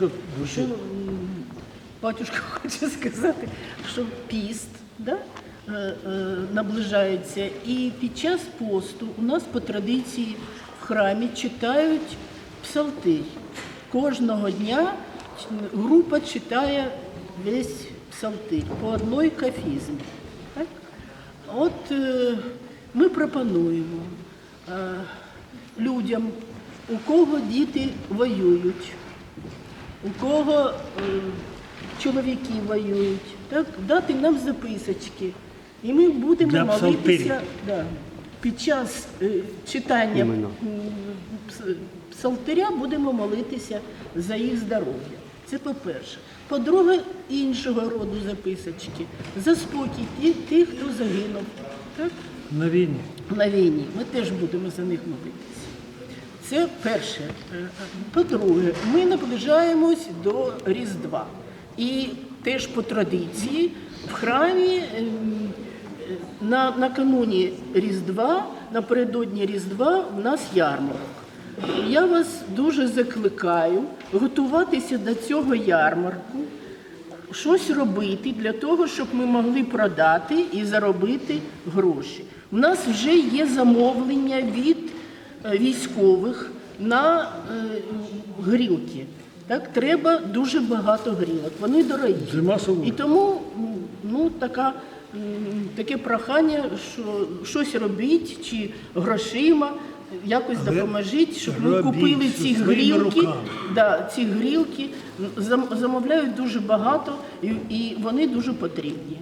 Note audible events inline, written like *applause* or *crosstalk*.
що що батюшка *laughs* хоче сказати, що піст да, е, е, наближається. І під час посту у нас по традиції в храмі читають псалтирь. Кожного дня група читає весь псалтирь по одній кафізмі. От е, ми пропонуємо людям, у кого діти воюють, у кого е, чоловіки воюють, так, дати нам записочки. І ми будемо Для молитися да, під час е, читання псалтиря будемо молитися за їх здоров'я. Це по-перше. По-друге, іншого роду записочки. За спокій тих, хто загинув. Так? на війні? на війні. Ми теж будемо за них молитися. Це перше. По-друге, ми наближаємось до Різдва. І теж по традиції в храмі ем, на, накануні Різдва, напередодні Різдва, в нас ярмарок. Я вас дуже закликаю готуватися до цього ярмарку, щось робити для того, щоб ми могли продати і заробити гроші. У нас вже є замовлення від військових на е, грілки. Так, треба дуже багато грілок. Вони дорогі. Зима. І тому ну, така, таке прохання, що щось робіть чи грошима, якось Але допоможіть, щоб ми купили ці грілки. Да, ці грілки замовляють дуже багато і, і вони дуже потрібні.